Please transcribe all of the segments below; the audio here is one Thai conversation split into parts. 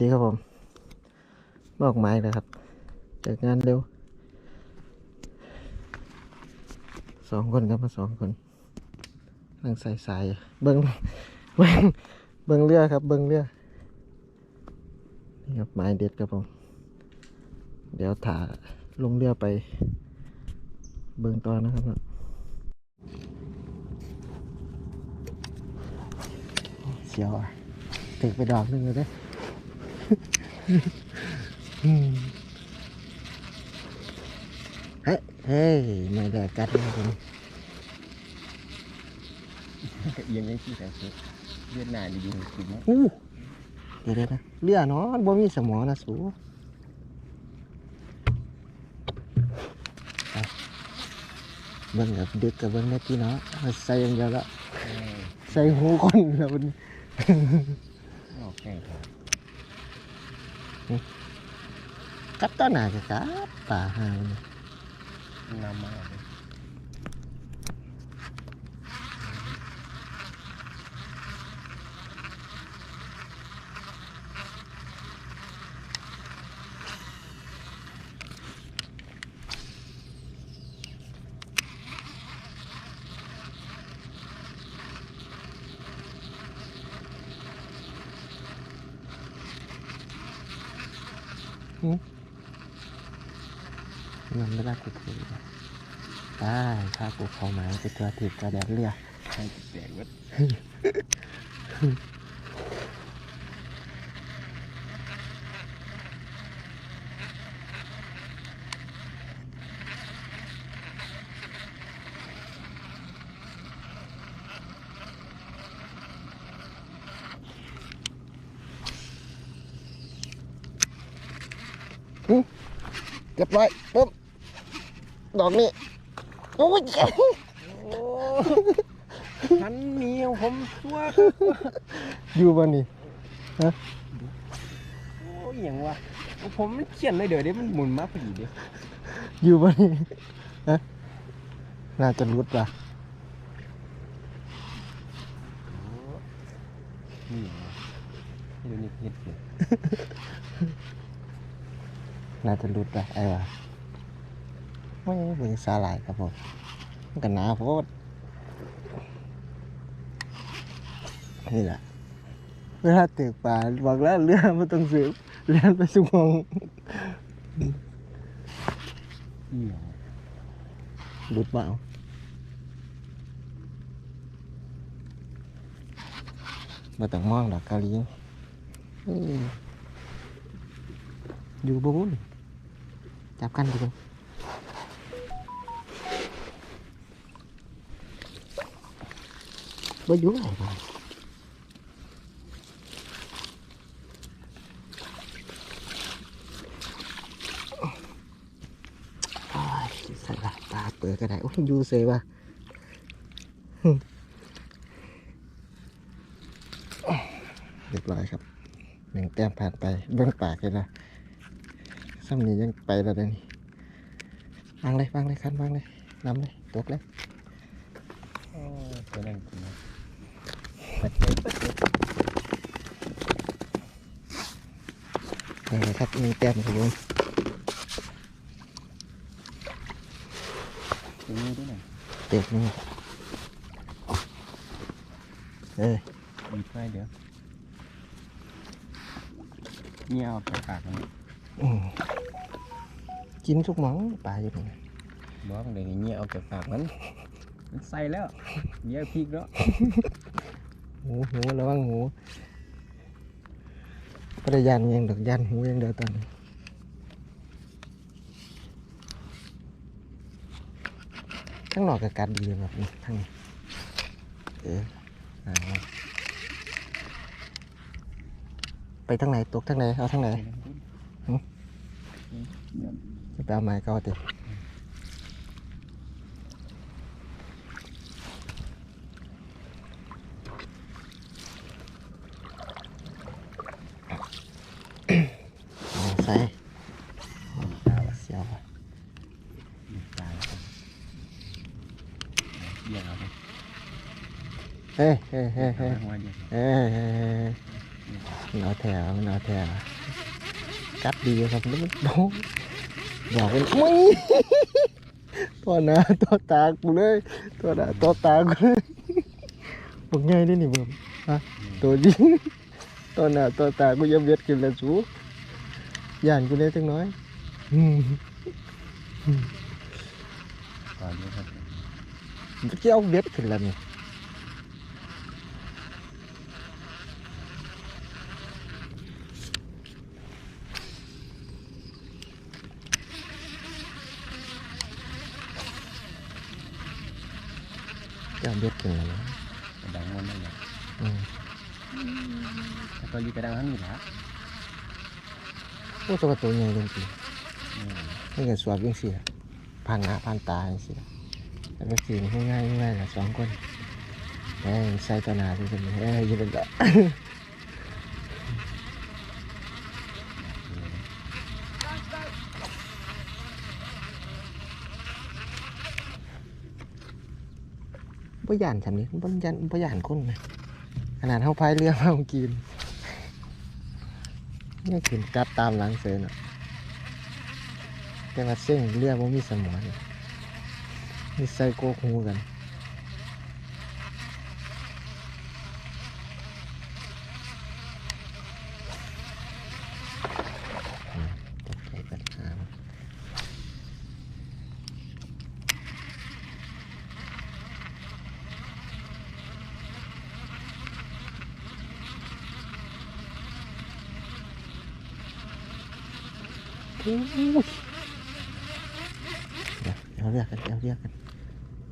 ดีครับผม บอกไม้เลยครับเจองานเร็วสองคนครับมาสองคนนั่งใส่สายเบิ้งเบิ้งเบิ้งเรือครับ เบิ้งเรือนี่ครับไม้เด็ดครับผม เดี๋ยวถ่าลงเรือไป เบิ้งตอนนะครับเสียวอะถึกไปดอกหนึงเลยเด้ เฮ้ยเฮ้ยไม่ได้กัดนะครับผมเอียงยังที่แสนสุดเวียดนามดีๆจริงไหมอู้เดี๋ยวเดี๋ยวนะเรือเนาะบ่มีสมอนะสูไปเบิ่งกับดึกกับเบิ่งได้ที่เนาะเอาใส่อย่างเดียวละใส่หูคนแล้วมันออกแข่งครับ กัดต้นหนาจะกัดป่าหามัน นำมาเล ยมันไม่ได้กูพูดได้ถ้ากูเข้ามาจะตัวติดกระแดดเรือให้แตกวัด เรียบร้อยปุ๊บดอกนี้โอ้ยโอ้ฉันมีของผมตัวอยู่บ่นี่โอ้ยอย่างวะผมมันเขียนเลยเดี๋ยวเดี๋ยวมันหมุนมาพอดีเดี๋ยวอยู่บ่นี่ฮะน่าจะรุดว่ะนี่อย่างวะเดี๋ยวนี้เห็ดเลย น่าจะรุดว่ะไอ้ว่ะไม่เป็นสาหร่ายครับผมมันหนาโพดนี่แหละเวลาตึกป่าบอกแล้วเรือมันต้องสืบเรือไปสุงงนี่อย่างวะรุดเปล่ามาต้องมองดอกกะหรี่อืมอยู่บ่บุ้น จับกันดูบ่อยู่ไหนบ้างโอ้ยสลับตาเปิดก็ได้โอ้ยยูเสยว่ะเรียบร้อยครับหนึ่งแต้มผ่านไปเบื้องปากเลยนะ ซ้ำนี้ยังไปแล้วเดี๋ยวนี้วางเลยวางเลยคันวางเลยนำเลยตกเลยโอ้ยตัวนั้นกินนะปัดเจ็บปัดเจ็บนี่เลยครับหนึ่งแต้มครับผมตัวนี้ด้วยนะเต็มนี่เอ้ยมีไฟเดี๋ยวเงี้ยเอาปากๆมัน อืมกินทุกหมองปลาอยู่นี่บอกเลยเงี้ยเอาจากปากมันมันใส่แล้วเงี้ยพริกแล้วหูหูระวังหูพระยันยังดอกยันหูยังเดียวตอนนี้ทั้งหนอกกับการดีแบบนี้ทั้งนี้เอออ่าไปทางไหนตกทางไหนเอาทางไหน จะไปเอาไม้ก็ติเอาใส่เสียวว่ะตายแล้วเยี่ยเอาไปเฮ้ยเฮ้ยเฮ้ยเฮ้ยหัวเดียวเฮ้ยเฮ้ยเฮ้ยมันเอาแถวมันเอาแถวกัดดีครับแล้วมันโดนบอกเป็นมึงตัวหน้าตัวตากูเลยตัวหน้าตัวตากูเลยบอกง่าย ได้นี่เบิ่มฮะตัวจริงตัวหน้าตัวตากูยังเวียดขึ้นแล้วสูย่านกูเลยจังน้อยอืมก่อนนี้ครับ มันจะเอาเวียดขึ้นแล้วนี่จะเอาเวียดขึ้นแล้วนะ กระดังมันนั่นแหละ อืม แต่ ตัวอยู่กระดังนั้นนี่แหละโอ้ตัวการะตัวใหญ่จริงอืมๆนี่ก็สวบยังเสียผ่านหน้าผ่านตาจังเสียแล้วก็สีนี่ง่ายๆง่ายๆละสองคนเอ้ยใส่ตัวหนาที่สุดเอ้ยอยืนละ บ่ย่านฉันนี้บ่ย่านบ่ย่านคนนะขนาดเฮาพายเรือมาเมื่อกี้นี่นี่ขึ้นกลับตามหลังเสือน่ะแต่ว่าเส้นเรือบ่มีสมองนี่มีใส่โกกหูกันอืมตกใจกันหามัน อุ้ย เดี๋ยวเรียกกันเดี๋ยวเรียกกัน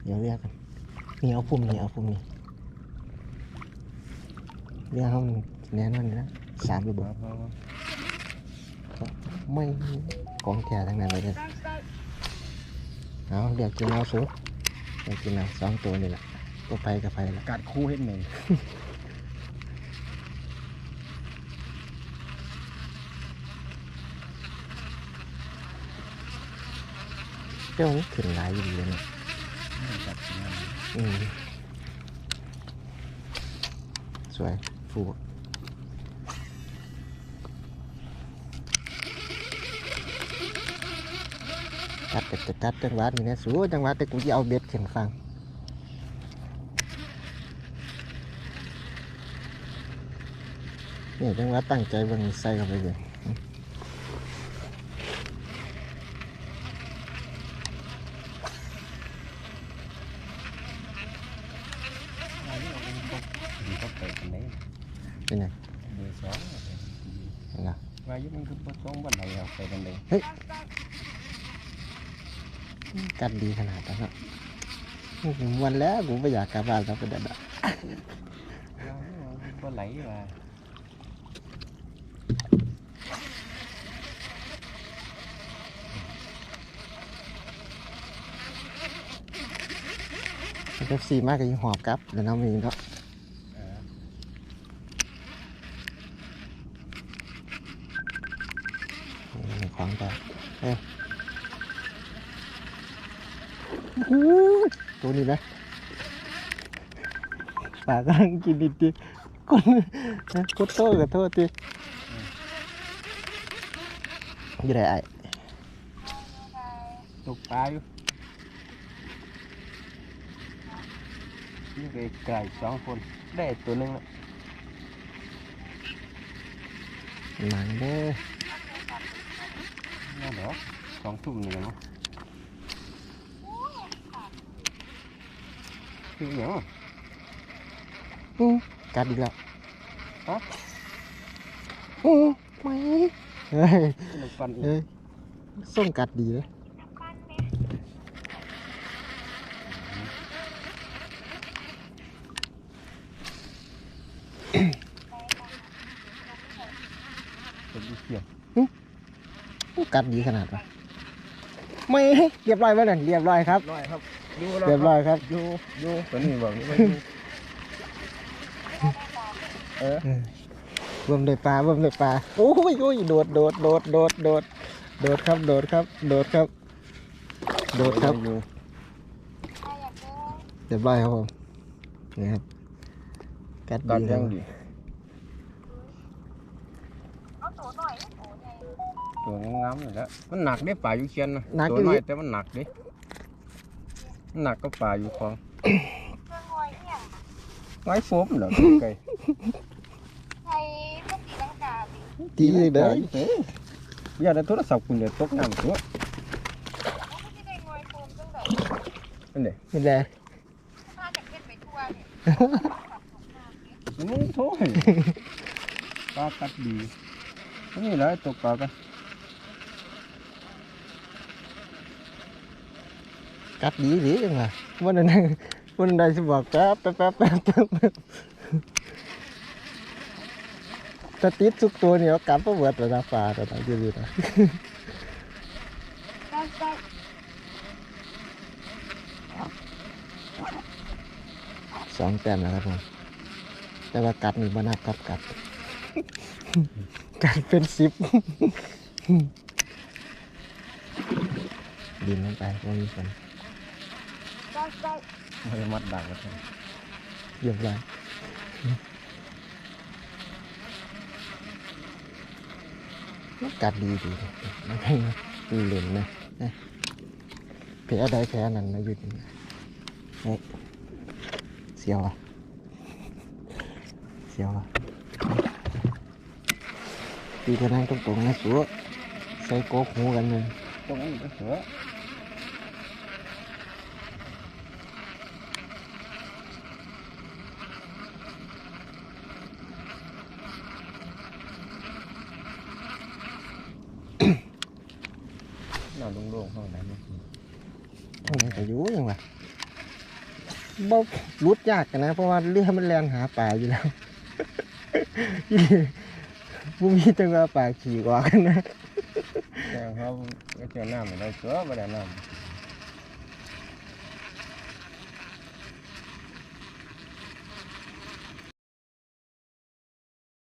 เดี๋ยวเรียกกันนี่เอาพุ่มนี่เอาพุ่มนี่เรียกเขาแน่นอนอยู่แล้วสามระบบเพราะว่าไม่กองแก่ทั้งนั้นเลยเนี่ยเอาเรียกกินเอาสูงเรียกกินเอาสองตัวนี่แหละก็ไปกับไปละกัดคู่เห็นไเจ้านี่ขึ้นหลายอยู่เลยเนี่ยกัดมันอืมสวยฟูกัดแต่จะกัดจังหวัดนี่นะสู้จังหวัดแต่กูจะเอาเบ็ดขึ้นฟังนี่จังหวัดตั้งใจเบางใส่เข้าไปเลย มันก็ไปกันไหน เป็นไง เบอร์สอง นะ ว่า ยุมันคือเบอร์สองวันไหนเราไปกันไหนกัดดีขนาดนั้นอะวันแล้วกูไม่อยากกลับบ้านแล้วก็เด็ดอะก็ไหลว่าเอฟซีมากก็ยังหอบกลับเดี๋ยวน้องมีเนาะ เออ นี่ของแต่เอ้ยโอ้โหตัว นี้นะปากกำลังกินดิดิคนนะกดโทษกับโทษดิอยู่ไหนไอ้ตกปลาอยู่นี่ไกไก่สองคนได้ตัวหนึงแล้วหนังเด้อนั่นเหรอสองทุ่มนี่เนาะคืออย่างอื้อกัดอีกแล้วฮะอื้อไม่เฮ้ยลูกฟันอีกเฮ้ยส้มกัดดีเลยเป็นอีเขียวกัดดีขนาดวะไม่เรียบร้อยไหมนั่นเรียบร้อยครับร้อยครับดู เรียบร้อยครับดูดูตัวนี้บอกนี่ว่าดูเออเบิ่มเลยปลาเบิ่มเลยปลาโอ้ยโอ้ยโดดโดดโดดโดดโดดโดดครับ โดดครับ โดดครับ โดดครับอยู่เรียบร้อยครับผมนี่ครับกัดกัดดีคยัรับงดีตัวหน่อยโอ้ใหญ่ตัวงามๆนี่แหละมันหนักเด้ป่าอยู่เคียนนะหนักตัวอยู่น้อยดิแต่มันหนักเด้มัน หนักก็ป่าอยู่คลองเพื่อนงอยเนี่ยไม้โฟมเหรอไก่ใช้พวกตีลังกาดิตีเลยเด้อเอ้ยอย่าได้โทรศัพท์คุณเดี๋ยวตกน้ำตัวเขาไม่ได้งอยโฟมตั้งแต่นั่นเด้นี่แหละถ้าจากเพชรไปทั่วเนี่ยมึงโถ่ปลากัดดีนี่แหละตกปลากัน กัดดีดีจังว่ะวันนั้นวันนั้นได้สิบอกแป๊บแป๊บแป๊บแป๊บแป๊บแป๊บถ้าติดทุกตัวเนี่ยเอากลับมาเบิดแล้วนะปลาตัวนั้นอยู่ดีนะสองแต้มแล้วครับผมแต่ว่ากัดนี่มันนับกับกัดกัดเป็นสิบดินลงไปว่ามีคน ได้ได้ไม่ได้มัดดังกันเรียบร้อยกัดดีดีไม่ให้ตีเหล่นนะนะแผลใดแผลนั้นนะหยุดนี่เฮ้ยเสียวอะเสียวอะตีกระนั่งตรงๆนะสัวใส่โกกหูกันเลยตรงนี้ก็เสือน่าโล่งๆเข้าไหนไม่กิน ทำไมก็อยู่ยังวะบ่รุดยากกันนะ เพราะว่าเรือมันแลนหาปลาอยู่แล้วบุมีจังว่าปลาขี่กว่ากันนะแต่เขาก็เจอน้ำไม่ได้เสือไม่ได้น้ำ